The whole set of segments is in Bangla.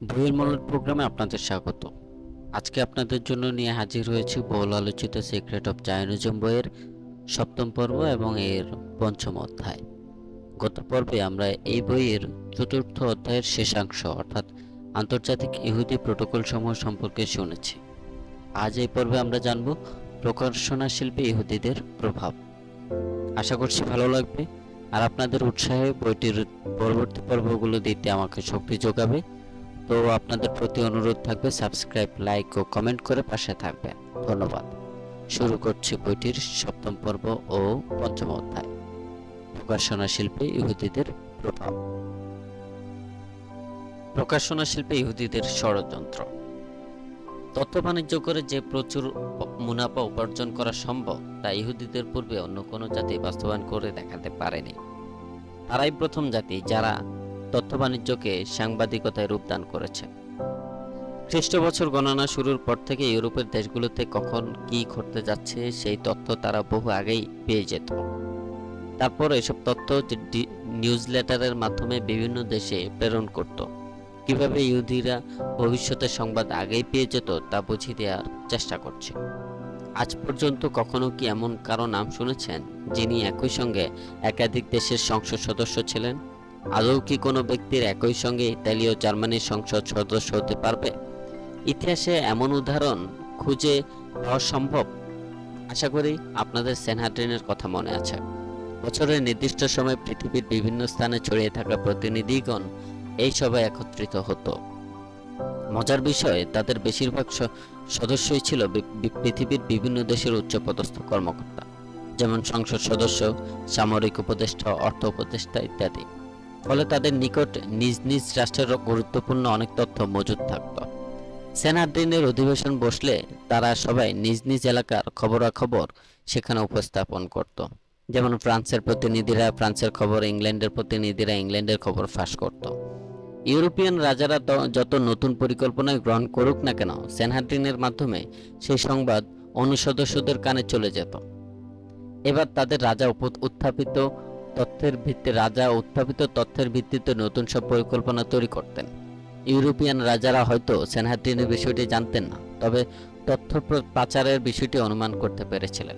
বইয়ের মূল প্রোগ্রামে আপনাদের স্বাগত। আজকে আপনাদের জন্য নিয়ে হাজির হয়েছি বহুল আলোচিত সিক্রেট অফ জায়নিজম বইয়ের সপ্তম পর্ব এবং এর পঞ্চম অধ্যায়। গত পর্বে আমরা এই বইয়ের চতুর্থ অধ্যায়ের শেষাংশ অর্থাৎ আন্তর্জাতিক ইহুদি প্রোটোকল সমূহ সম্পর্কে শুনেছি। আজ এই পর্বে আমরা জানব প্রকাশনা শিল্পে ইহুদিদের প্রভাব। আশা করছি ভালো লাগবে। আর আপনাদের উৎসাহে বইটির পরবর্তী পর্বগুলো দিতে আমাকে শক্তি যোগাবে। তো আপনাদের প্রতি অনুরোধ থাকবে সাবস্ক্রাইব, লাইক ও কমেন্ট করে পাশে থাকবেন। ধন্যবাদ। শুরু করছি বইটির সপ্তম পর্ব ও পঞ্চম অধ্যায়। প্রকাশনা শিল্পে ইহুদিদের প্রভাব। প্রকাশনা শিল্পে ইহুদিদের ষড়যন্ত্র। তথ্য বাণিজ্য করে যে প্রচুর মুনাফা উপার্জন করা সম্ভব, তা ইহুদিদের পূর্বে অন্য কোনো জাতি বাস্তবায়ন করে দেখাতে পারেনি। তারাই প্রথম জাতি যারা তথ্য বাণিজ্যকে সাংবাদিকতায় রূপদান করেছে। খ্রিস্ট বছর গণনা শুরুর পর থেকে ইউরোপের দেশগুলোতে কখন কি ঘটতে যাচ্ছে, সেই তথ্য তারা বহু আগেই পেয়ে যেত। তারপর এসব তথ্য নিউজ লেটারের মাধ্যমে বিভিন্ন দেশে প্রেরণ করত। কীভাবে ইহুদিরা ভবিষ্যতের সংবাদ আগেই পেয়ে যেত, তা বুঝিয়ে দেওয়ার চেষ্টা করছে। আজ পর্যন্ত কখনো কি এমন কারও নাম শুনেছেন, যিনি একই সঙ্গে একাধিক দেশের সংসদ সদস্য ছিলেন? আদৌ কি কোনো ব্যক্তির একই সঙ্গে ইতালি ও জার্মানির সংসদ সদস্য হতে পারবে? ইতিহাসে এমন উদাহরণ খুঁজে পাওয়া সম্ভব? আশা করি আপনাদের সেনহাড্রিনের কথা মনে আছে। বছরের নির্দিষ্ট সময় পৃথিবীর বিভিন্ন স্থানে ছড়িয়ে থাকা প্রতিনিধিগণ এই সভায় একত্রিত হতো। মজার বিষয়ে, তাদের বেশিরভাগ সদস্যই ছিল পৃথিবীর বিভিন্ন দেশের উচ্চপদস্থ কর্মকর্তা, যেমন সংসদ সদস্য, সামরিক উপদেষ্টা, অর্থ উপদেষ্টা ইত্যাদি। ফলে তাদের নিকট নিজ নিজ রাষ্ট্রের গুরুত্বপূর্ণ অনেক তথ্য মজুদ থাকত। সেনাদ্রিনের অধিবেশন বসলে তারা সবাই নিজ নিজ এলাকার খবরাখবর সেখানে উপস্থাপন করত। যেমন ফ্রান্সের প্রতিনিধিরা ফ্রান্সের খবর, ইংল্যান্ডের প্রতিনিধিরা ইংল্যান্ডের খবর ফাঁস করত। ইউরোপিয়ান রাজারা যত নতুন পরিকল্পনায় গ্রহণ করুক না কেন সেনহাদ্রিনের মাধ্যমে সেই সংবাদ অনুসদস্যদের কানে চলে যেত। এবার তাদের রাজা উত্থাপিত তথ্যের ভিত্তি, রাজা উত্থাপিত তথ্যের ভিত্তিতে নতুন সব পরিকল্পনা তৈরি করতেন। ইউরোপিয়ান রাজারা হয়তো সেনহাদ্রিনের বিষয়টি জানতেন না, তবে তথ্য পাচারের বিষয়টি অনুমান করতে পেরেছিলেন।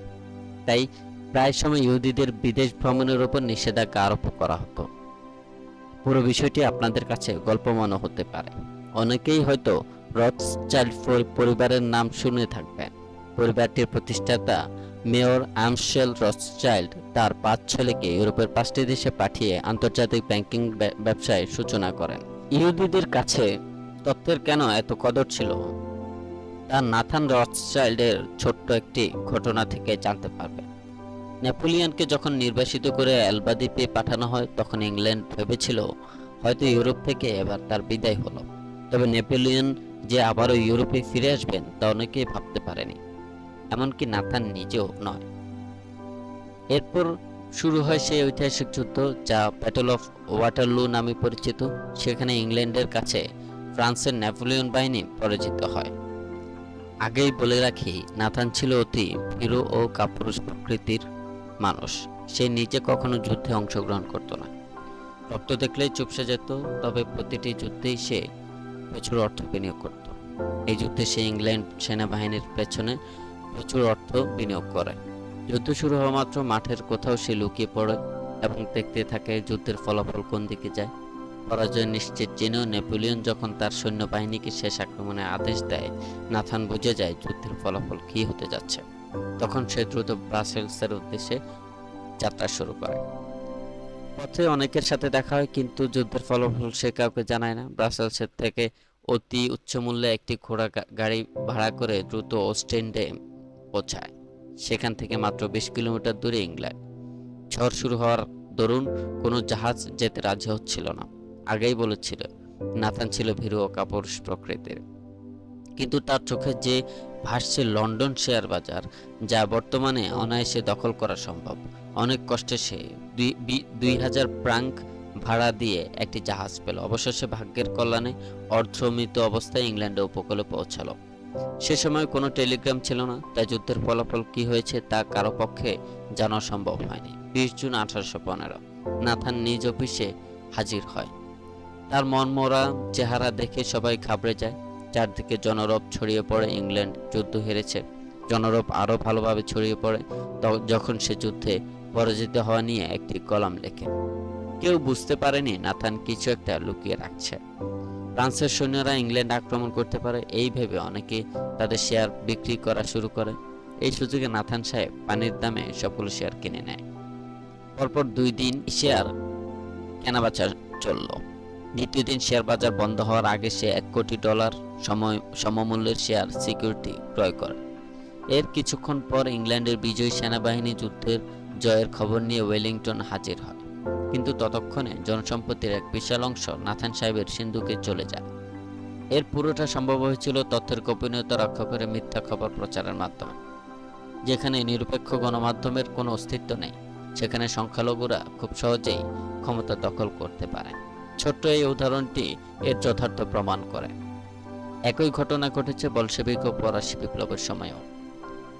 তাই প্রায় সময় ইহুদিদের বিদেশ ভ্রমণের উপর নিষেধাজ্ঞা আরোপ করা হতো। পুরো বিষয়টি আপনাদের কাছে গল্প মনে হতে পারে। অনেকেই হয়তো রথচাইল্ড পরিবারের নাম শুনে থাকবেন। পরিবারটির প্রতিষ্ঠাতা মেয়র আমশেল রথচাইল্ড তার পাঁচ ছেলেকে ইউরোপের পাঁচটি দেশে পাঠিয়ে আন্তর্জাতিক ব্যাংকিং ব্যবসায় সূচনা করেন। ইহুদিদের কাছে তথ্যের কেন এত কদর ছিল? তার নাথান রথচাইল্ডের ছোট্ট একটি ঘটনা থেকে জানতে পারবে। নেপোলিয়নকে যখন নির্বাসিত করে অ্যালবা দ্বীপে পাঠানো হয়, তখন ইংল্যান্ড ভেবেছিল, হয়তো ইউরোপ থেকে এবার তার বিদায় হলো। তবে নেপোলিয়ন যে আবারও ইউরোপে ফিরে আসবেন, তা অনেকেই ভাবতে পারেনি। এমনকি নাথান নিজেও নয়। এরপর শুরু হয় সেই ঐতিহাসিক যুদ্ধ যা ব্যাটল অফ ওয়াটারলু নামে পরিচিত। সেখানে ইংল্যান্ডের কাছে ফ্রান্সের নেপোলিয়ন বাহিনী পরাজিত হয়। আগেই বলে রাখি, নাথান ছিল অতি ভীরু ও কাপুরুষ প্রকৃতির মানুষ। সে নিজে কখনো যুদ্ধে অংশগ্রহণ করত না। রক্ত দেখলেই চুপসে যেত, তবে প্রতিটি যুদ্ধেই সে প্রচুর অর্থ বিনিয়োগ করত। এই যুদ্ধে সে ইংল্যান্ড সেনাবাহিনীর পেছনে প্রচুর অর্থ বিনিয়োগ করে। যুদ্ধ শুরু হওয়া মাত্র মাঠের কোথাও সে লুকিয়ে পড়ে এবং দেখতে থাকে যুদ্ধের ফলাফল কোন দিকে যায়। পরাজয় নিশ্চিত জেনেও নেপোলিয়ন যখন তার সৈন্যবাহিনীকে শেষ আক্রমণের আদেশ দেয়, নাথান বুঝে যায় যুদ্ধের ফলাফল কী হতে যাচ্ছে। তখন সে দ্রুত ব্রাসেলসের উদ্দেশ্যে যাত্রা শুরু করে। পথে অনেকের সাথে দেখা হয়, কিন্তু যুদ্ধের ফলাফল সে কাউকে জানায় না। ব্রাসেলসের থেকে অতি উচ্চ মূল্যে একটি ঘোড়া গাড়ি ভাড়া করে দ্রুত ওস্টেন্ডে পৌঁছায়। সেখান থেকে মাত্র বিশ কিলোমিটার দূরে ইংল্যান্ড। ঝড় শুরু হওয়ার দরুন কোনো জাহাজ যেতে রাজি হচ্ছিল না। আগেই বলেছিল, নাথান ছিল ভীরু ও কাপুরুষ প্রকৃতির। কিন্তু তার চোখে যে ভাসছে লন্ডন শেয়ার বাজার, যা বর্তমানে অনায়াসে দখল করা সম্ভব। অনেক কষ্টে সে দুই হাজার প্রাঙ্ক ভাড়া দিয়ে একটি জাহাজ পেল। অবশেষে ভাগ্যের কল্যাণে অর্ধমৃত অবস্থায় ইংল্যান্ডে উপকূলে পৌঁছালো। সে সময় কোনো টেলিগ্রাম ছিল না, তাই যুদ্ধের ফলাফল কি হয়েছে তা কারও পক্ষে জানা সম্ভব হয়নি। বিশ জুন আঠারোশো পনেরো, নাথান নিজ অফিসে হাজির হয়। তার মনমরা চেহারা দেখে সবাই ঘাবড়ে যায়। চারদিকে জনরব ছড়িয়ে পড়ে, ইংল্যান্ড যুদ্ধ হেরেছে। জনরব আরও ভালোভাবে ছড়িয়ে পড়ে যখন সে যুদ্ধে পরাজিত হওয়া নিয়ে একটি কলাম লেখে। কেউ বুঝতে পারেনি নাথান কিছু একটা লুকিয়ে রাখছে। ফ্রান্সের সৈন্যরা ইংল্যান্ড আক্রমণ করতে পারে, এই ভেবে অনেকে তাদের শেয়ার বিক্রি করা শুরু করে। এই সুযোগে নাথান সাহেব পানির দামে সবগুলো শেয়ার কিনে নেয়। পরপর দুই দিন শেয়ার কেনাবেচা চলল। দ্বিতীয় দিন শেয়ার বাজার বন্ধ হওয়ার আগে সে এক কোটি ডলার সময়, সমমূল্যের শেয়ার সিকিউরিটি ক্রয় করে। এর কিছুক্ষণ পর ইংল্যান্ডের বিজয়ী সেনাবাহিনী যুদ্ধের জয়ের খবর নিয়ে ওয়েলিংটন হাজির হয়। কিন্তু ততক্ষণে জনসম্পত্তির এক বিশাল অংশ নাথান সাহেবের সিন্ধুকে চলে যায়। এর পুরোটা সম্ভব হয়েছিল তথ্যের গোপনীয়তা রক্ষা করে মিথ্যা খবর প্রচারের মাধ্যমে। যেখানে নিরপেক্ষ গণমাধ্যমের কোনো অস্তিত্ব নেই, সেখানে সংখ্যালঘুরা খুব সহজেই ক্ষমতা দখল করতে পারে। ছোট্ট এই উদাহরণটি এর যথার্থ প্রমাণ করে। একই ঘটনা ঘটেছে বলশেবিক ও ফরাসি বিপ্লবের সময়ও।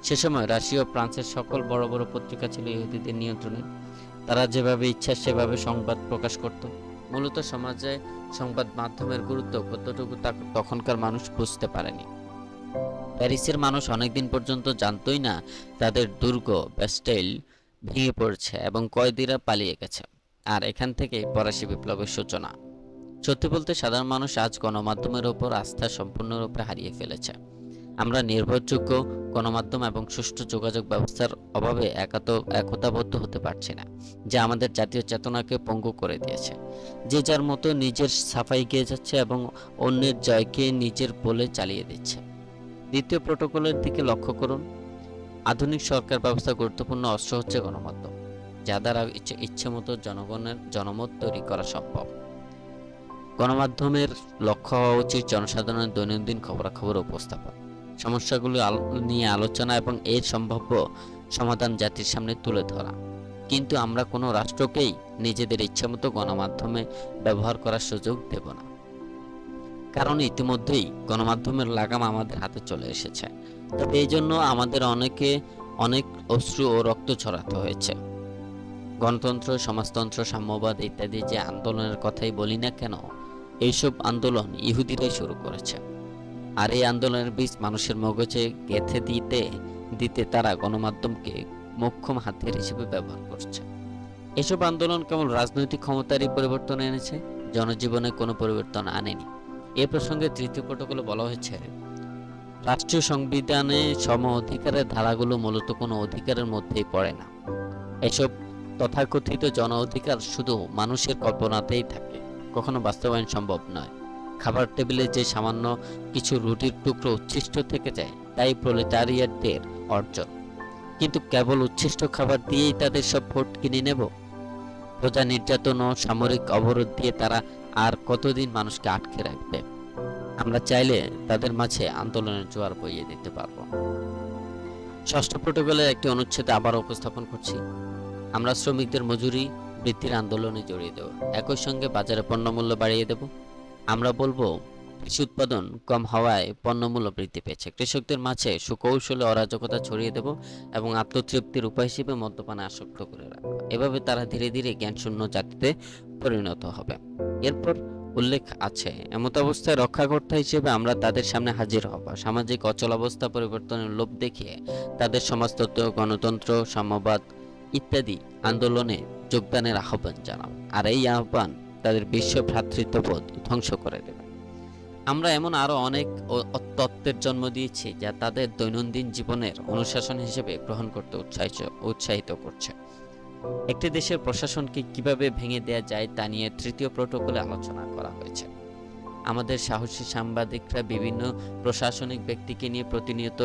সে সময় রাশিয়া ও ফ্রান্সের সকল বড় বড় পত্রিকা ছিল ইহুদিদের নিয়ন্ত্রণে। তারা যেভাবে ইচ্ছা সেভাবে সংবাদ প্রকাশ করত। মূলত সমাজে সংবাদ মাধ্যমের গুরুত্ব কতটুকু তা তখনকার মানুষ বুঝতে পারেনি। প্যারিসের মানুষ অনেকদিন পর্যন্ত জানতই না তাদের দুর্গ ব্যাস্টাইল ভেঙে পড়ছে এবং কয়েদিরা পালিয়ে গেছে। আর এখান থেকে ফরাসি বিপ্লবের সূচনা। সত্যি বলতে সাধারণ মানুষ আজ গণমাধ্যমের ওপর আস্থা সম্পূর্ণরূপে হারিয়ে ফেলেছে। আমরা নির্ভরযোগ্য গণমাধ্যম এবং সুষ্ঠু যোগাযোগ ব্যবস্থার অভাবে একাত একতাবদ্ধ হতে পারছি না, যা আমাদের জাতীয় চেতনাকে পঙ্গু করে দিয়েছে। যে যার মতো নিজের সাফাই গিয়ে যাচ্ছে এবং অন্যের জয়কে নিজের বলে চালিয়ে দিচ্ছে। দ্বিতীয় প্রোটোকলের দিকে লক্ষ্য করুন। আধুনিক সরকার ব্যবস্থা গুরুত্বপূর্ণ অস্ত্র হচ্ছে গণমাধ্যম, যা দ্বারা ইচ্ছে মতো জনগণের জনমত তৈরি করা সম্ভব। গণমাধ্যমের লক্ষ্য হওয়া উচিত জনসাধারণের দৈনন্দিন খবরাখবর উপস্থাপন। সমস্যাগুলো নিয়ে আলোচনা এবং এর সম্ভাব্য সমাধান জাতির সামনে তুলে ধরা। কিন্তু আমরা কোনো রাষ্ট্রকেই নিজেদের ইচ্ছামতো গণমাধ্যমে ব্যবহার করার সুযোগ দেব না। কারণ ইতিমধ্যেই গণমাধ্যমের লাগাম আমাদের হাতে চলে এসেছে। তবে এই জন্য আমাদের অনেকে অনেক অশ্রু ও রক্ত ছড়াতে হয়েছে। গণতন্ত্র, সমাজতন্ত্র, সাম্যবাদ ইত্যাদি যে আন্দোলনের কথাই বলি না কেন, এইসব আন্দোলন ইহুদিরাই শুরু করেছে। আর এই আন্দোলনের বীজ মানুষের মগজে গেঁথে দিতে দিতে তারা গণমাধ্যমকে মোক্ষম হাতিয়ার হিসেবে ব্যবহার করছে। এসব আন্দোলন কেবল রাজনৈতিক ক্ষমতারই পরিবর্তন এনেছে, জনজীবনে কোনো পরিবর্তন আনেনি। এ প্রসঙ্গে তৃতীয় প্রটোকলে বলা হয়েছে, রাষ্ট্রীয় সংবিধানে সম অধিকারের ধারাগুলো মূলত কোনো অধিকারের মধ্যেই পড়ে না। এসব তথাকথিত জন অধিকার শুধু মানুষের কল্পনাতেই থাকে, কখনো বাস্তবায়ন সম্ভব নয়। খাবার টেবিলে যে সামান্য কিছু রুটির টুকরো উচ্ছিষ্ট থেকে যায়, তাই প্রলেটারিয়াটদের অর্জন। কিন্তু কেবল উচ্ছিষ্ট খাবার দিয়েই তাদের সব ভোট কিনে নেব? প্রজা নির্যাতন ও সামরিক অবরোধ দিয়ে তারা আর কতদিন মানুষকে আটকে রাখবে? আমরা চাইলে তাদের মাঝে আন্দোলনের জোয়ার বইয়ে দিতে পারব। ষষ্ঠ প্রোটোকলের একটি অনুচ্ছেদ আবার উপস্থাপন করছি। আমরা শ্রমিকদের মজুরি বৃদ্ধির আন্দোলনে জড়িয়ে দেব। একই সঙ্গে বাজারে পণ্যমূল্য বাড়িয়ে দেব। আমরা বলব, কৃষি উৎপাদন কম হওয়ায় পণ্যমূল্য বৃদ্ধি পেয়েছে। কৃষকদের মাঝে সুকৌশলে অরাজকতা ছড়িয়ে দেব এবং আত্মতৃপ্তির উপায় হিসেবে মদ্যপানে আসক্ত করে রাখব। এভাবে তারা ধীরে ধীরে জ্ঞানশূন্য জাতিতে পরিণত হবে। এরপর উল্লেখ আছে, এমত অবস্থায় রক্ষাকর্তা হিসেবে আমরা তাদের সামনে হাজির হব। সামাজিক অচল অবস্থা পরিবর্তনের লোভ দেখিয়ে তাদের সমাজতত্ত্ব, গণতন্ত্র সাম্যবাদ ইত্যাদি আন্দোলনে যোগদানের আহ্বান জানাব আর এই আহ্বান তাদের বিশ্ব ভ্রাতৃত্ববোধ ধ্বংস করে দেবে। আমরা এমন আরও অনেক তত্ত্বের জন্ম দিয়েছি যা তাদের দৈনন্দিন জীবনের অনুশাসন হিসেবে গ্রহণ করতে উৎসাহিত উৎসাহিত করছে। একটি দেশের প্রশাসনকে কীভাবে ভেঙে দেয়া যায় তা নিয়ে তৃতীয় প্রোটোকলে আলোচনা করা হয়েছে। আমাদের সাহসী সাংবাদিকরা বিভিন্ন প্রশাসনিক ব্যক্তিকে নিয়ে প্রতিনিয়ত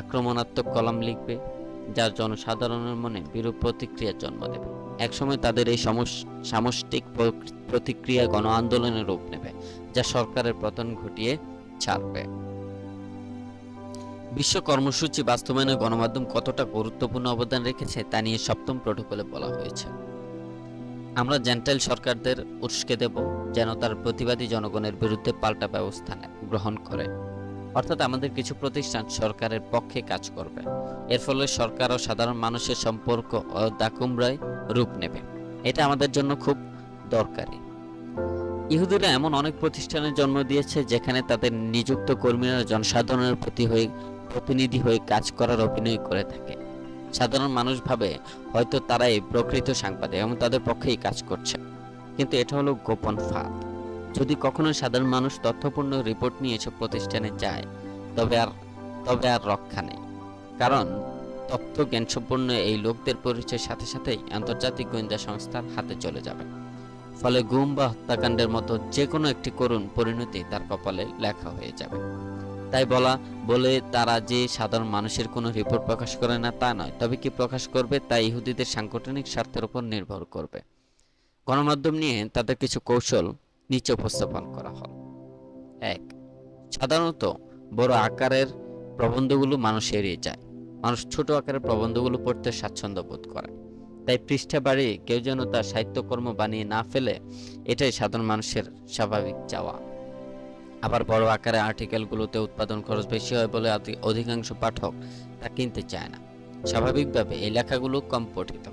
আক্রমণাত্মক কলাম লিখবে, যা জনসাধারণের মনে বিরূপ প্রতিক্রিয়ার জন্ম দেবে। একসময় তাদের এই সামষ্টিক প্র- প্রতিক্রিয়া গণ আন্দোলনের রূপ নেবে, যা সরকারের পতন ঘটিয়ে ছাড়বে। বিশ্ব কর্মসূচি বাস্তবায়নে গণমাধ্যম কতটা গুরুত্বপূর্ণ অবদান রেখেছে তা নিয়ে সপ্তম প্রোটোকলে বলা হয়েছে। আমরা জেন্টাইল সরকারদের উস্কে দেব যেন তার প্রতিবাদী জনগণের বিরুদ্ধে পাল্টা ব্যবস্থা গ্রহণ করে। অর্থাৎ আমাদের কিছু প্রতিষ্ঠান সরকারের পক্ষে কাজ করবে। এর ফলে সরকার ও সাধারণ মানুষের সম্পর্ক দাকুমরায় রূপ নেবে। এটা আমাদের জন্য খুব দরকারি। ইহুদিরা এমন অনেক প্রতিষ্ঠানের জন্ম দিয়েছে যেখানে তাদের নিযুক্ত কর্মীরা জনসাধারণের প্রতি হয়ে, প্রতিনিধি হয়ে কাজ করার অভিনয় করে থাকে। সাধারণ মানুষ ভাবে হয়তো তারাই প্রকৃত সাংবাদিক এবং তাদের পক্ষেই কাজ করছে। কিন্তু এটা হলো গোপন ফাঁদ। যদি কখনো সাধারণ মানুষ তথ্যপূর্ণ রিপোর্ট নিয়ে এসব প্রতিষ্ঠানে যায়, তবে আর তবে আর রক্ষা নেই। কারণ, তথ্য জ্ঞানসম্পন্ন এই লোকদের পরিচয়ের সাথে সাথেই আন্তর্জাতিক গোয়েন্দা সংস্থার হাতে চলে যাবে। ফলে গুম বা হত্যাকাণ্ডের মতো যে কোনো একটি করুণ পরিণতি তার কপালে লেখা হয়ে যাবে। তাই বলা, বলে তারা যে সাধারণ মানুষের কোনো রিপোর্ট প্রকাশ করে না তা নয়, তবে কি প্রকাশ করবে তা ইহুদিদের সাংগঠনিক স্বার্থের উপর নির্ভর করবে। গণমাধ্যম নিয়ে তাদের কিছু কৌশল নিচে উপস্থাপন করা হল। এক, সাধারণত বড় আকারের প্রবন্ধগুলো মানুষ এড়িয়ে যায়। মানুষ ছোট আকারের প্রবন্ধগুলো পড়তে স্বাচ্ছন্দ্য বোধ করে। তাই পৃষ্ঠা বাড়িয়ে কেউ যেন তার সাহিত্যকর্ম বানিয়ে না ফেলে, এটাই সাধারণ মানুষের স্বাভাবিক চাওয়া। আবার বড় আকারে আর্টিকেলগুলোতে উৎপাদন খরচ বেশি হয় বলে অধিকাংশ পাঠক তা কিনতে চায় না। স্বাভাবিকভাবে এই লেখাগুলো কম পঠিত।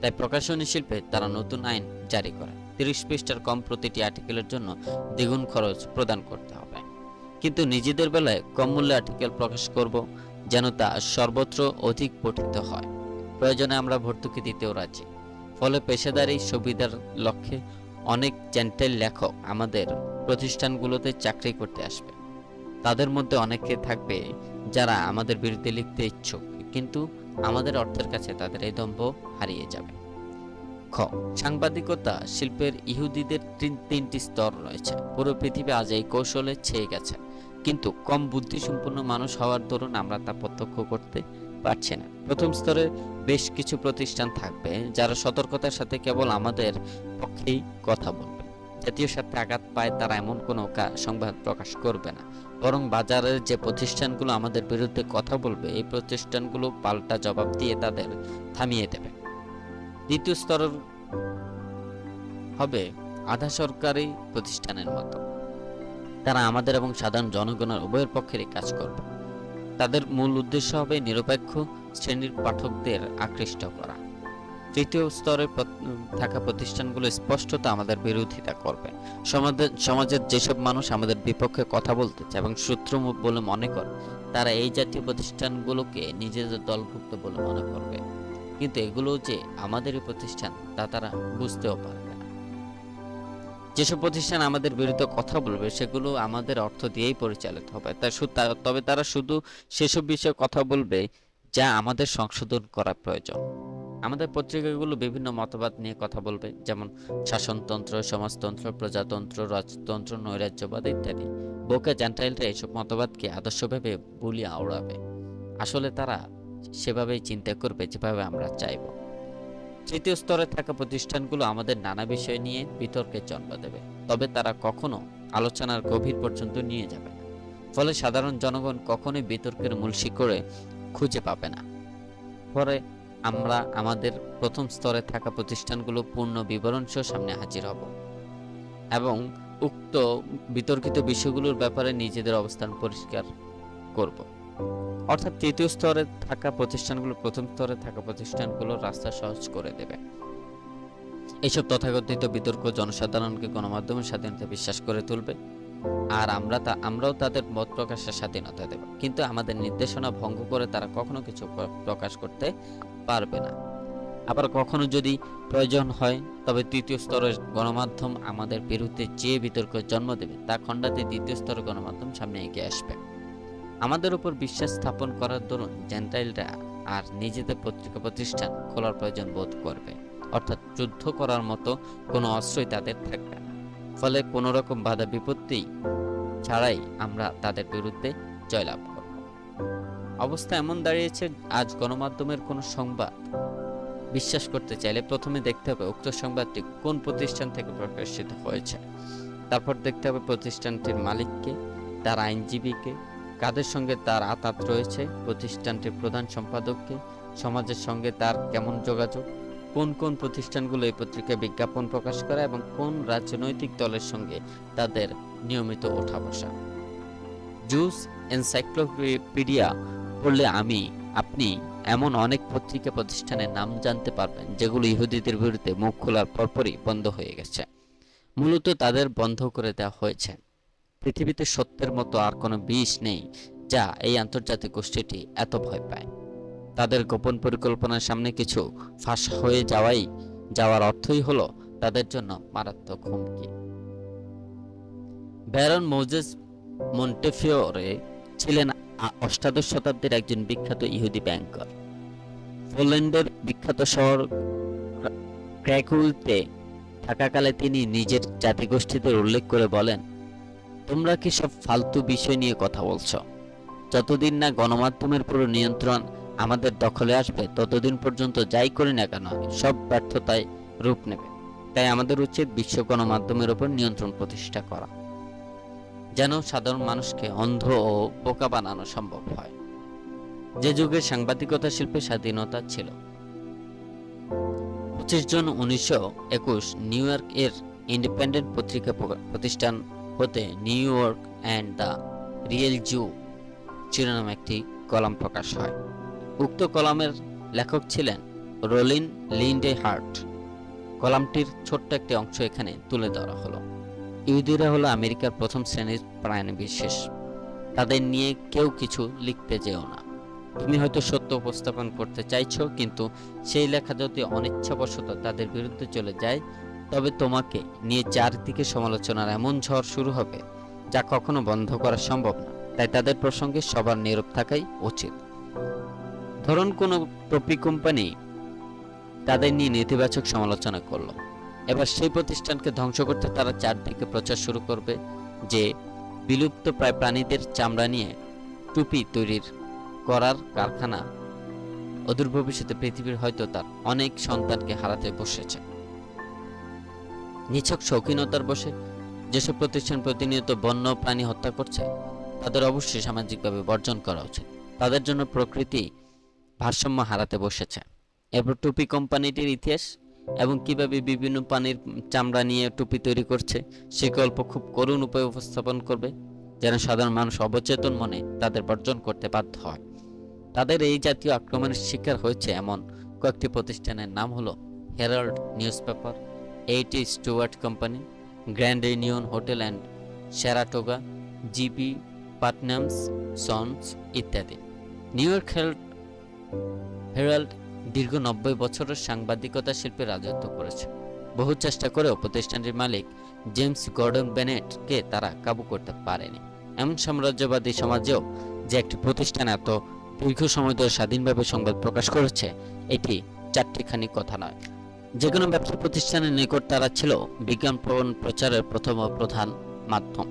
তাই প্রকাশনী শিল্পে তারা নতুন আইন জারি করে। তিরিশ পৃষ্ঠার কম প্রতিটি আর্টিকেলের জন্য দ্বিগুণ খরচ প্রদান করতে হবে। কিন্তু নিজেদের বেলায় কম মূল্যে আর্টিকেল প্রকাশ করব যেন তা সর্বত্র অধিক পঠিত হয়। প্রয়োজনে আমরা ভর্তুকি দিতেও রাজি। ফলে পেশাদারি সুবিধার লক্ষ্যে অনেক চ্যান্টেল লেখক আমাদের প্রতিষ্ঠানগুলোতে চাকরি করতে আসবে। তাদের মধ্যে অনেকে থাকবে যারা আমাদের বিরুদ্ধে লিখতে ইচ্ছুক, কিন্তু আমাদের অর্থের কাছে তাদের এই দম্ভ হারিয়ে যাবে। খ সাংবাদিকতা শিল্পের ইহুদিদের তিন- তিনটি স্তর রয়েছে। পুরো পৃথিবী আজ এই কৌশলে ছেয়ে গেছে। কিন্তু কম বুদ্ধিসম্পন্ন মানুষ হওয়ার দরুন আমরা তা প্রত্যক্ষ করতে পারছি না। প্রথম স্তরে বেশ কিছু প্রতিষ্ঠান থাকবে যারা সতর্কতার সাথে কেবল আমাদের পক্ষেই কথা বলবে। জাতীয় স্বার্থে আঘাত পায় তারা এমন কোনো সংবাদ প্রকাশ করবে না। বরং বাজারের যে প্রতিষ্ঠানগুলো আমাদের বিরুদ্ধে কথা বলবে, এই প্রতিষ্ঠানগুলো পাল্টা জবাব দিয়ে তাদের থামিয়ে দেবে। দ্বিতীয় স্তরের হবে আধা সরকারি প্রতিষ্ঠানের মতো। তারা আমাদের এবং সাধারণ জনগণের উভয়ের পক্ষেরই কাজ করবে। তাদের মূল উদ্দেশ্য হবে নিরপেক্ষ শ্রেণির পাঠকদের আকৃষ্ট করা। তৃতীয় স্তরে থাকা প্রতিষ্ঠানগুলো স্পষ্টত আমাদের বিরোধিতা করবে। সমাজের সমাজের যেসব মানুষ আমাদের বিপক্ষে কথা বলতে চায় এবং সূত্রমুখ বলে মনে করে, তারা এই জাতীয় প্রতিষ্ঠানগুলোকে নিজেদের দলভুক্ত বলে মনে করবে। কিন্তু এগুলো যে আমাদেরই প্রতিষ্ঠান, তা তারা বুঝতেও পারবে না। যেসব প্রতিষ্ঠান আমাদের বিরুদ্ধে কথা বলবে, সেগুলো আমাদের অর্থ দিয়েই পরিচালিত হবে। তা- তবে তারা শুধু সেসব বিষয়ে কথা বলবে যা আমাদের সংশোধন করা প্রয়োজন। আমাদের পত্রিকাগুলো বিভিন্ন মতবাদ নিয়ে কথা বলবে, যেমন শাসনতন্ত্র, সমাজতন্ত্র, প্রজাতন্ত্র, রাজতন্ত্র, নৈরাজ্যবাদ ইত্যাদি। বোকা জান্টাইলরা এসব মতবাদকে আদর্শভাবে বুলিয়ে আওড়াবে। আসলে তারা সেভাবেই চিন্তা করবে যেভাবে আমরা চাইব। তৃতীয় স্তরে থাকা প্রতিষ্ঠানগুলো আমাদের নানা বিষয় নিয়ে বিতর্কের জন্ম দেবে, তবে তারা কখনো আলোচনার গভীর পর্যন্ত নিয়ে যাবে না। ফলে সাধারণ জনগণ কখনোই বিতর্কের মূল শিকড়ে খুঁজে পাবে না। পরে আমরা আমাদের প্রথম স্তরে থাকা প্রতিষ্ঠানগুলো পূর্ণ বিবরণ সহ সামনে হাজির হব এবং উক্ত বিতর্কিত বিষয়গুলোর ব্যাপারে নিজেদের অবস্থান পরিষ্কার করব। অর্থাৎ তৃতীয় স্তরে থাকা প্রতিষ্ঠানগুলো, প্রথম স্তরে থাকা প্রতিষ্ঠানগুলো রাস্তা সহজ করে দেবে। এইসব তথাকথিত বিতর্ক জনসাধারণকে গণমাধ্যমের স্বাধীনতা বিশ্বাস করে তুলবে, আর আমরা তা, আমরাও তাদের মত প্রকাশের স্বাধীনতা দেব। কিন্তু আমাদের নির্দেশনা ভঙ্গ করে তারা কখনো কিছু প্রকাশ করতে পারবে না। আবার কখনো যদি প্রয়োজন হয়, তবে তৃতীয় স্তরের গণমাধ্যম আমাদের বিরুদ্ধে যে বিতর্ক জন্ম দেবে, তা খণ্ডাতে দ্বিতীয় স্তরের গণমাধ্যম সামনে এগিয়ে আসবে। আমাদের উপর বিশ্বাস স্থাপন করার দরুন জেন্টাইলরা আর নিজেদের পত্রিকা প্রতিষ্ঠান খোলার প্রয়োজন বোধ করবে। অর্থাৎ যুদ্ধ করার মতো কোনো অস্ত্রই তাদের থাকবে না। ফলে কোনো রকম বাধা বিপত্তি ছাড়াই আমরা তাদের বিরুদ্ধে জয়লাভ করব। অবস্থা এমন দাঁড়িয়েছে, আজ গণমাধ্যমের কোনো সংবাদ। বিশ্বাস করতে চাইলে প্রথমে দেখতে হবে উক্ত সংবাদটি কোন প্রতিষ্ঠান থেকে প্রকাশিত হয়েছে। তারপর দেখতে হবে প্রতিষ্ঠানটির মালিককে, তার আইনজীবীকে কাদের সঙ্গে তার আতাত রয়েছে? প্রতিষ্ঠানটির প্রধান সম্পাদককে? সমাজের সঙ্গে তার কেমন যোগাযোগ? কোন কোন প্রতিষ্ঠানগুলো এই পত্রিকায় বিজ্ঞাপন প্রকাশ করে এবং কোন রাজনৈতিক দলের সঙ্গে তাদের নিয়মিত ওঠা বসা জুস এনসাইক্লোপিডিয়া পড়লে আমি, আপনি এমন অনেক পত্রিকা প্রতিষ্ঠানের নাম জানতে পারবেন, যেগুলো ইহুদিদের বিরুদ্ধে মুখ খোলার পরপরই বন্ধ হয়ে গেছে। মূলত তাদের বন্ধ করে দেওয়া হয়েছে। পৃথিবীতে সত্যের মতো আর কোনো বিষ নেই যা এই আন্তর্জাতিক গোষ্ঠীটি এত ভয় পায়। তাদের গোপন পরিকল্পনার সামনে কিছু ফাঁস হয়ে যাওয়াই, যাওয়ার অর্থই হলো তাদের জন্য মারাত্মক হুমকি। ব্যারন মোজেস মন্টেফিওরে ছিলেন অষ্টাদশ শতাব্দীর একজন বিখ্যাত ইহুদি ব্যাংকার। পোল্যান্ডের বিখ্যাত শহর ক্র্যাকুলতে থাকাকালে তিনি নিজের জাতিগোষ্ঠীদের উল্লেখ করে বলেন তোমরা কি সব ফালতু বিষয় নিয়ে কথা বলছো? যতদিন না গণমাধ্যমের পুরো নিয়ন্ত্রণ আমাদের দখলে আসবে, ততদিন পর্যন্ত যাই করি না কেন, সব ব্যর্থতায় রূপ নেবে। তাই আমাদের উচিত বিশ্ব গণমাধ্যমের উপর নিয়ন্ত্রণ প্রতিষ্ঠা করা। যেন সাধারণ মানুষকে অন্ধ ও বোকা বানানো সম্ভব হয়। যে যুগে সাংবাদিকতা শিল্পে স্বাধীনতা ছিল। পঁচিশ জন উনিশশো একুশ নিউ ইয়র্ক এর ইন্ডিপেন্ডেন্ট পত্রিকা প্রতিষ্ঠান হতে New York and the real Jew শিরোনাম একটি কলাম প্রকাশ হয়। উক্ত কলামের লেখক ছিলেন রোলিন লিন্ডে হার্ট কলামটির ছোট্ট একটি অংশ এখানে তুলে ধরা হলো। ইহুদিরা হলো আমেরিকার প্রথম শ্রেণির প্রাণী বিশেষ তাদের নিয়ে কেউ কিছু লিখতে যেও না। তুমি হয়তো সত্য উপস্থাপন করতে চাইছো, কিন্তু সেই লেখা যদি অনিচ্ছাবশত তাদের বিরুদ্ধে চলে যায় তবে তোমাকে নিয়ে চারদিকে সমালোচনার এমন ঝড় শুরু হবে যা কখনো বন্ধ করা সম্ভব না। তাই তাদের প্রসঙ্গে সবার নীরব থাকাই উচিত। ধরুন কোনো টপি কোম্পানি তাদের নিয়ে নেতিবাচক সমালোচনা করল। এবার সেই প্রতিষ্ঠানকে ধ্বংস করতে তারা চারদিকে প্রচার শুরু করবে যে বিলুপ্ত প্রায় প্রাণীদের চামড়া নিয়ে টুপি তৈরির করার কারখানা অদূর ভবিষ্যতে পৃথিবীর হয়তো তার অনেক সন্তানকে হারাতে বসেছে। নিছক শৌখিনতার বসে যেসব প্রতিষ্ঠান প্রতিনিয়ত বন্য প্রাণী হত্যা করছে, তাদের অবশ্যই সামাজিকভাবে বর্জন করা উচিত। তাদের জন্য প্রকৃতি ভারসাম্য হারাতে বসেছে। এরপর টুপি কোম্পানিটির ইতিহাস এবং কীভাবে বিভিন্ন প্রাণীর চামড়া নিয়ে টুপি তৈরি করছে, সে গল্প খুব করুণ উপায়ে উপস্থাপন করবে, যেন সাধারণ মানুষ অবচেতন মনে তাদের বর্জন করতে বাধ্য হয়। তাদের এই জাতীয় আক্রমণের শিকার হয়েছে এমন কয়েকটি প্রতিষ্ঠানের নাম হলো Herald news paper A T Stewart Company Grand Union Hotel and Saratoga GP Putnam's Sons ইত্যাদি। নিউ ইয়র্ক হেরাল্ড হেরাল্ড দীর্ঘ নব্বই বছরের সাংবাদিকতা শিল্পে রাজত্ব করেছে। বহু চেষ্টা করেও প্রতিষ্ঠানটির মালিক জেমস গর্ডন বেনেটকে তারা কাবু করতে পারেনি। এমন সাম্রাজ্যবাদী সমাজেও যে একটি প্রতিষ্ঠান এত দীর্ঘ সময় ধরে স্বাধীনভাবে সংবাদ প্রকাশ করেছে, এটি চারটিখানি কথা নয়। যে কোনো ব্যবসা প্রতিষ্ঠানের নিকট তারা ছিল বিজ্ঞাপন প্রচারের প্রথম ও প্রধান মাধ্যম।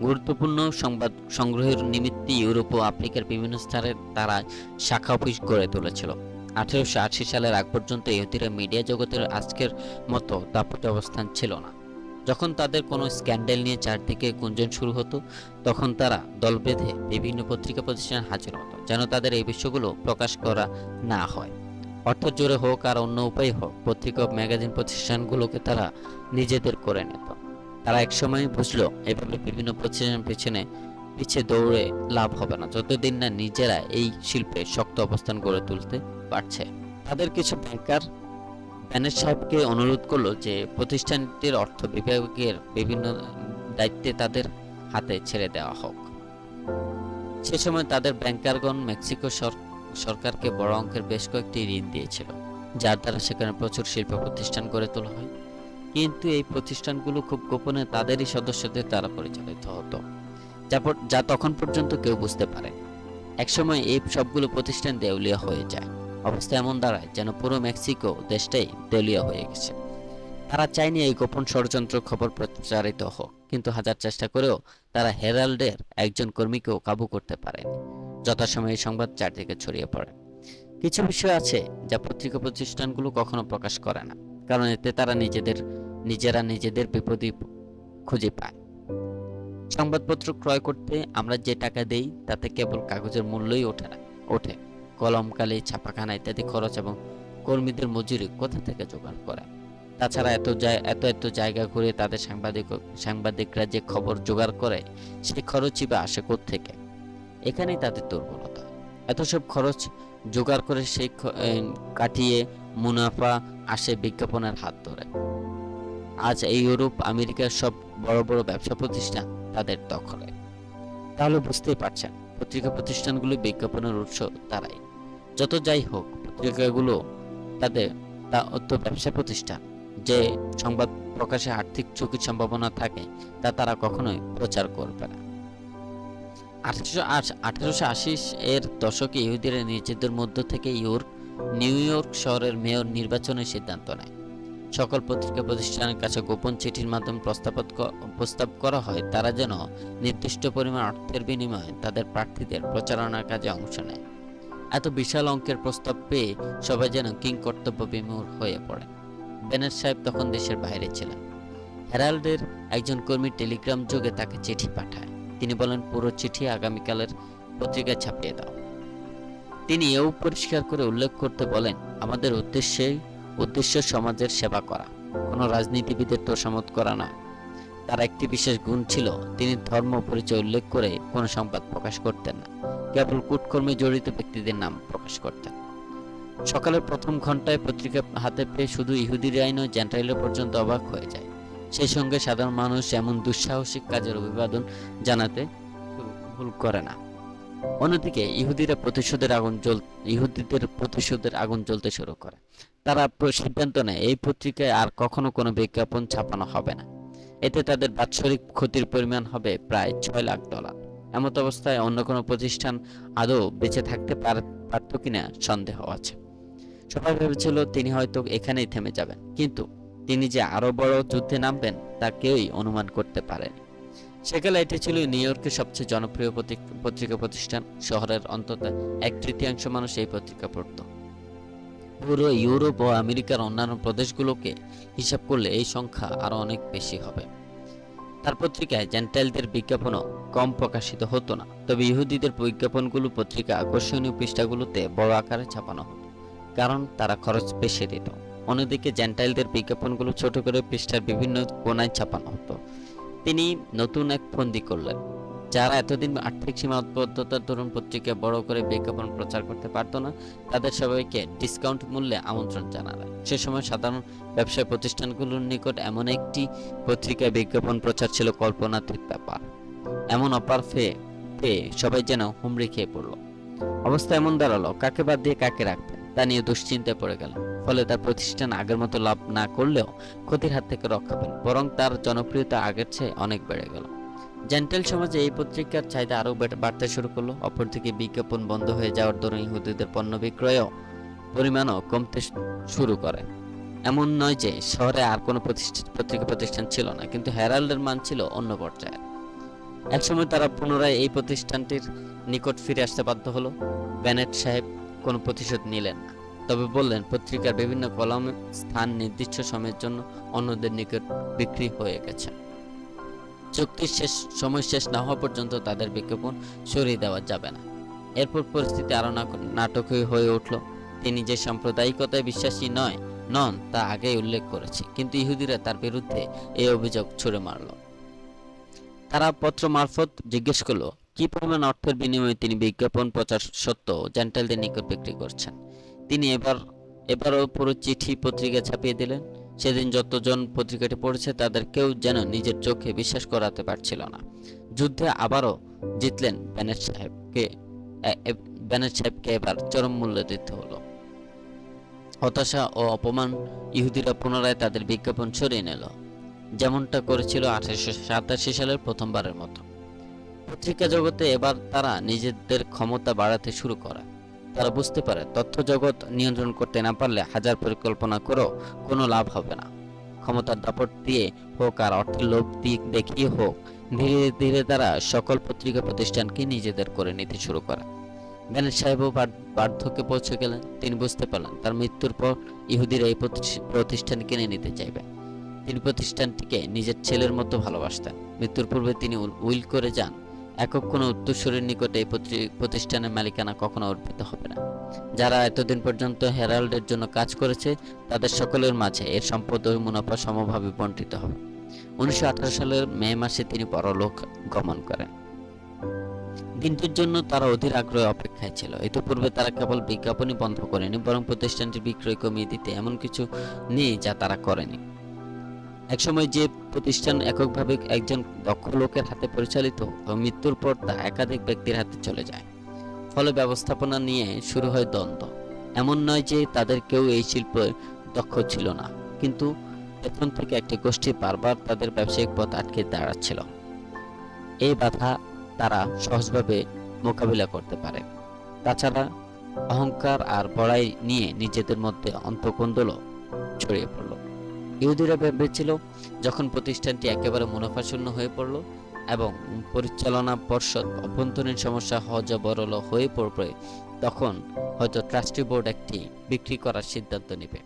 গুরুত্বপূর্ণ সংবাদ সংগ্রহের নিমিত্তে ইউরোপ ও আফ্রিকার বিভিন্ন স্থানে তারা শাখা অফিস গড়ে তুলেছিল। আঠেরোশো আশি সালের আগ পর্যন্ত ইহুদিরা মিডিয়া জগতের আজকের মতো দাপট অবস্থান ছিল না। যখন তাদের কোনো স্ক্যান্ডেল নিয়ে চারদিকে গুঞ্জন শুরু হতো, তখন তারা দল বেঁধে বিভিন্ন পত্রিকা প্রতিষ্ঠান হাজির হতো, যেন তাদের এই বিষয়গুলো প্রকাশ করা না হয়। অর্থ জোরে হোক আর অন্য উপায় হোক, পত্রিকা ম্যাগাজিন প্রতিষ্ঠানগুলোকে তারা নিজেদের করে নিত। তারা একসময় বুঝলো, এভাবে বিভিন্ন প্রতিষ্ঠানের পেছনে পিছিয়ে দৌড়ে লাভ হবে না। যতদিন না নিজেরা এই শিল্পে শক্ত অবস্থান গড়ে তুলতে পারছে। তাদের কিছু ব্যাংকার ব্যানের সাহেবকে অনুরোধ করল যে, প্রতিষ্ঠানটির অর্থ বিভাগের বিভিন্ন দায়িত্বে তাদের হাতে ছেড়ে দেওয়া হোক। সে সময় তাদের ব্যাংকারগণ মেক্সিকো সর- সরকারকে বড় অঙ্কের বেশ কয়েকটি ঋণ দিয়েছিল, যার দ্বারা সেখানে প্রচুর শিল্প প্রতিষ্ঠান গড়ে তোলা হয়। কিন্তু এই প্রতিষ্ঠানগুলো খুব গোপনে তাদেরই সদস্যদের দ্বারা পরিচালিত হতো, যা তখন পর্যন্ত কেউ বুঝতে পারে। একসময় এই সবগুলো প্রতিষ্ঠান দেউলিয়া হয়ে যায়। অবস্থা এমন দাঁড়ায় যেন পুরো মেক্সিকো দেশটাই দেউলিয়া হয়ে গেছে। তারা চায়নি এই গোপন ষড়যন্ত্র খবর প্রচারিত হোক, কিন্তু হাজার চেষ্টা করেও তারা হেরাল্ডের একজন কর্মীকেও কাবু করতে পারেনি। যথাসময়ে এই সংবাদ চারদিকে ছড়িয়ে পড়ে। কিছু বিষয় আছে যা পত্রিকা প্রতিষ্ঠানগুলো কখনো প্রকাশ করে না, কারণ এতে তারা নিজেদের, নিজেরা নিজেদের বিপদই খুঁজে পায়। সংবাদপত্র ক্রয় করতে আমরা যে টাকা দেই, তাতে কেবল কাগজের মূল্যই ওঠে না, ওঠে। কলম, কালি, ছাপাখানা ইত্যাদি খরচ এবং কর্মীদের মজুরি কোথা থেকে জোগাড় করে? তাছাড়া এত এত এত জায়গা ঘুরে তাদের সাংবাদিক, সাংবাদিকরা যে খবর জোগাড় করে সেই খরচই বা আসে থেকে এখানেই তাদের দুর্বলতা। এত সব খরচ জোগাড় করে সেই কাটিয়ে মুনাফা আসে বিজ্ঞাপনের হাত ধরে। আজ এই ইউরোপ, আমেরিকার সব বড় বড় ব্যবসা প্রতিষ্ঠান তাদের দখলে। তাহলে বুঝতেই পারছেন, পত্রিকা প্রতিষ্ঠানগুলো বিজ্ঞাপনের উৎস তারাই। যত যাই হোক, পত্রিকাগুলো তাদের তা অত ব্যবসা প্রতিষ্ঠান। যে সংবাদ প্রকাশে আর্থিক ঝুঁকির সম্ভাবনা থাকে, তা তারা কখনোই প্রচার করবে না। আঠারোশো আশি এর দশকে ইহুদিরা নিজেদের মধ্য থেকে ইউর নিউ ইয়র্ক শহরের মেয়র নির্বাচনের সিদ্ধান্ত নেয়। সকল পত্রিকা প্রতিষ্ঠানের কাছে গোপন চিঠির মাধ্যমে প্রস্তাব করা হয়, তারা যেন নির্দিষ্ট পরিমাণ অর্থের বিনিময়ে তাদের প্রার্থীদের প্রচারণার কাজে অংশ নেয়। এত বিশাল অঙ্কের প্রস্তাব পেয়ে সবাই যেন কিং কর্তব্য বিমূর হয়ে পড়ে। বেনেট সাহেব তখন দেশের বাইরে ছিলেন। হেরাল্ডের একজন কর্মী টেলিগ্রাম যোগে তাকে চিঠি পাঠায়। তিনি বলেন, পুরো চিঠি আগামীকালের পত্রিকায় ছাপিয়ে দাও। তিনি এও পরিষ্কার করে উল্লেখ করতে বলেন, আমাদের উদ্দেশ্যে উদ্দেশ্য সমাজের সেবা করা। কোনো রাজনীতিবিদের তোষামত করা নয় তার একটি বিশেষ গুণ ছিল, তিনি ধর্ম পরিচয় উল্লেখ করে কোনো সংবাদ প্রকাশ করতেন না। কেবল কুটকর্মে জড়িত ব্যক্তিদের নাম প্রকাশ করতেন। সকালের প্রথম ঘন্টায় পত্রিকা হাতে পেয়ে শুধু ইহুদিরাই নয়, জেন্টাইলও পর্যন্ত অবাক হয়ে যায়। সেই সঙ্গে সাধারণ মানুষ এমন দুঃসাহসিক কাজের অভিবাদন জানাতে ভুল করে না। অন্যদিকে ইহুদিরা প্রতিশোধের আগুন জ্বল ইহুদিদের প্রতিশোধের আগুন জ্বলতে শুরু করে। তারা সিদ্ধান্ত নেয়, এই পত্রিকায় আর কখনো কোনো বিজ্ঞাপন ছাপানো হবে না। এতে তাদের বাৎসরিক ক্ষতির পরিমাণ হবে প্রায় ছয় লাখ ডলার। এমত অবস্থায় অন্য কোনো প্রতিষ্ঠান আদৌ বেঁচে থাকতে পারত কিনা সন্দেহ আছে। সবাই ভেবেছিল তিনি হয়তো এখানেই থেমে যাবেন। কিন্তু তিনি যে আরও বড় যুদ্ধে নামবেন, তা কেউই অনুমান করতে পারেনি। সেকালে এটি ছিল নিউ ইয়র্কের সবচেয়ে জনপ্রিয় পত্রিকা প্রতিষ্ঠান। শহরের অন্তত এক তৃতীয়াংশ মানুষ এই পত্রিকা পড়ত। পুরো ইউরোপ ও আমেরিকার অন্যান্য প্রদেশগুলোকে হিসাব করলে এই সংখ্যা আরও অনেক বেশি হবে। তার পত্রিকায় জেন্টাইলদের বিজ্ঞাপনও কম প্রকাশিত হতো না। তবে ইহুদিদের বিজ্ঞাপনগুলো পত্রিকা আকর্ষণীয় পৃষ্ঠাগুলোতে বড় আকারে ছাপানো হতো, কারণ তারা খরচ বেশি দিত। অন্যদিকে জেন্টাইলদের বিজ্ঞাপনগুলো ছোট করে পৃষ্ঠার বিভিন্ন কোনায় ছাপানো হতো। তিনি নতুন এক ফন্দি করলেন, যারা এতদিন আর্থিক সীমাবদ্ধতার দরুন পত্রিকা বড় করে বিজ্ঞাপন প্রচার করতে পারত না, তাদের সবাইকে ডিসকাউন্ট মূল্যে আমন্ত্রণ জানালেন। সে সময় সাধারণ ব্যবসায় প্রতিষ্ঠানগুলোর নিকট এমন একটি পত্রিকায় বিজ্ঞাপন প্রচার ছিল কল্পনাতীত ব্যাপার। এমন অপার ফেয়ে পেয়ে সবাই যেন হুমড়ি খেয়ে পড়ল। অবস্থা এমন দাঁড়াল, কাকে বাদ দিয়ে কাকে রাখবেন? তা নিয়ে দুশ্চিন্তায় পড়ে গেল ফলে তার প্রতিষ্ঠান আগের মতো লাভ না করলেও ক্ষতির হাত থেকে রক্ষা পেল বরং তার জনপ্রিয়তা আগের চেয়ে অনেক বেড়ে গেল। জেন্টেল সমাজে এই পত্রিকার চাহিদা আরও বাড়তে শুরু করল। অপরদিকে বিজ্ঞাপন বন্ধ হয়ে যাওয়ার দরুন ইহুদিদের পণ্য বিক্রয়ও পরিমাণও কমতে শুরু করে। এমন নয় যে শহরে আর কোনো পত্রিকা প্রতিষ্ঠান ছিল না, কিন্তু হেরাল্ডের মান ছিল অন্য পর্যায়ে। একসময় তারা পুনরায় এই প্রতিষ্ঠানটির নিকট ফিরে আসতে বাধ্য হলো। ব্যানেট সাহেব কোনো প্রতিশোধ নিলেন না। তবে বললেন, পত্রিকার বিভিন্ন কলম স্থান নির্দিষ্ট সময়ের জন্য অন্যদের নিকট বিক্রি হয়ে গেছে। চুক্তির শেষ, সময় শেষ না হওয়া পর্যন্ত তাদের বিজ্ঞাপন সরিয়ে দেওয়া যাবে না। এরপর পরিস্থিতি আরও নাটকীয় হয়ে উঠল। তিনি যে সাম্প্রদায়িকতায় বিশ্বাসী নয়, নন, তা আগেই উল্লেখ করেছে, কিন্তু ইহুদিরা তার বিরুদ্ধে এই অভিযোগ ছুড়ে মারল। তারা পত্র মারফত জিজ্ঞেস করল, কি পরিমাণ অর্থের বিনিময়ে তিনি বিজ্ঞাপন প্রচার সত্ত্বেও জেন্টালদের নিকট বিক্রি করছেন? তিনি এবার, এবারও পুরো চিঠি পত্রিকা ছাপিয়ে দিলেন। সেদিন যতজন পত্রিকাটি পড়েছে, তাদের কেউ যেন নিজের চোখে বিশ্বাস করাতে পারছিল না। যুদ্ধে আবারও জিতলেন ব্যানেট সাহেবকে ব্যানেট সাহেবকে এবার চরম মূল্য দিতে হলো। হতাশা ও অপমান ইহুদিরা পুনরায় তাদের বিজ্ঞাপন সরিয়ে নিল। যেমনটা করেছিল আঠারোশো সাতাশি সালের প্রথমবারের মতো। পত্রিকা জগতে এবার তারা নিজেদের ক্ষমতা বাড়াতে শুরু করে। তারা বুঝতে পারে তথ্য জগৎ নিয়ন্ত্রণ করতে না পারলে হাজার পরিকল্পনা করেও কোনো লাভ হবে না। ক্ষমতার দাপট দিয়ে হোক আর অর্থের লোভ দিক দেখিয়ে হোক, ধীরে ধীরে তারা সকল পত্রিকা প্রতিষ্ঠানকে নিজেদের করে নিতে শুরু করে। ব্যানেট সাহেবও বার্ধক্যে পৌঁছে গেলেন। তিনি বুঝতে পারলেন, তার মৃত্যুর পর ইহুদিরা এই প্রতিষ্ঠান কিনে নিতে চাইবে। তিনি প্রতিষ্ঠানটিকে নিজের ছেলের মতো ভালোবাসতেন। মৃত্যুর পূর্বে তিনি উইল করে যান। একক কোনো উত্তরসূরির নিকটে এই প্রতিষ্ঠানের মালিকানা কখনো অর্পিত হবে না। যারা এতদিন পর্যন্ত হেরাল্ডের জন্য কাজ করেছে, তাদের সকলের মাঝে এর সম্পদ ও মুনাফা সমভাবে বন্টিত হবে। উনিশশো সালের মে মাসে তিনি পরলোক গমন করেন। দিনটির জন্য তারা অধীর আগ্রহে অপেক্ষায় ছিল। ইতিপূর্বে তারা কেবল বিজ্ঞাপনই বন্ধ করেনি, বরং প্রতিষ্ঠানটির বিক্রয় কমিয়ে দিতে এমন কিছু নেই যা তারা করেনি। একসময় যে প্রতিষ্ঠান এককভাবে একজন দক্ষ লোকের হাতে পরিচালিত ও মৃত্যুর পর তা একাধিক ব্যক্তির হাতে চলে যায়। ফলে ব্যবস্থাপনা নিয়ে শুরু হয় দ্বন্দ্ব। এমন নয় যে তাদের কেউ এই শিল্পে দক্ষ ছিল না, কিন্তু পেছন থেকে একটি গোষ্ঠী বারবার তাদের ব্যবসায়িক পথ আটকে দাঁড়াচ্ছিল। এই বাধা তারা সহজভাবে মোকাবিলা করতে পারে। তাছাড়া অহংকার আর বড়াই নিয়ে নিজেদের মধ্যে অন্তকন্দলও ছড়িয়ে পড়ল। ইহুদিরা ভেবেছিল যখন প্রতিষ্ঠানটি একেবারে মুনাফাশূন্য হয়ে পড়ল এবং পরিচালনা পর্ষদ অভ্যন্তরীণ সমস্যা হজবরল হয়ে পড়বে, তখন হয়তো ট্রাস্টি বোর্ড একটি বিক্রি করার সিদ্ধান্ত নেবে।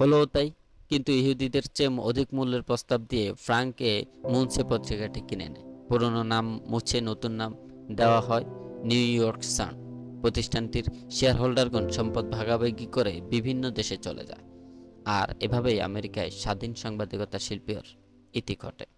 হলো তাই, কিন্তু ইহুদিদের চেয়ে অধিক মূল্যের প্রস্তাব দিয়ে ফ্রাঙ্কে মুন্সে পত্রিকাটি কিনে নেয়। পুরনো নাম মুছে নতুন নাম দেওয়া হয় নিউ ইয়র্ক সান। প্রতিষ্ঠানটির শেয়ার হোল্ডারগণ সম্পদ ভাগাভাগি করে বিভিন্ন দেশে চলে যায়। আর এভাবেই আমেরিকায় স্বাধীন সাংবাদিকতা শিল্পীর ইতি ঘটে।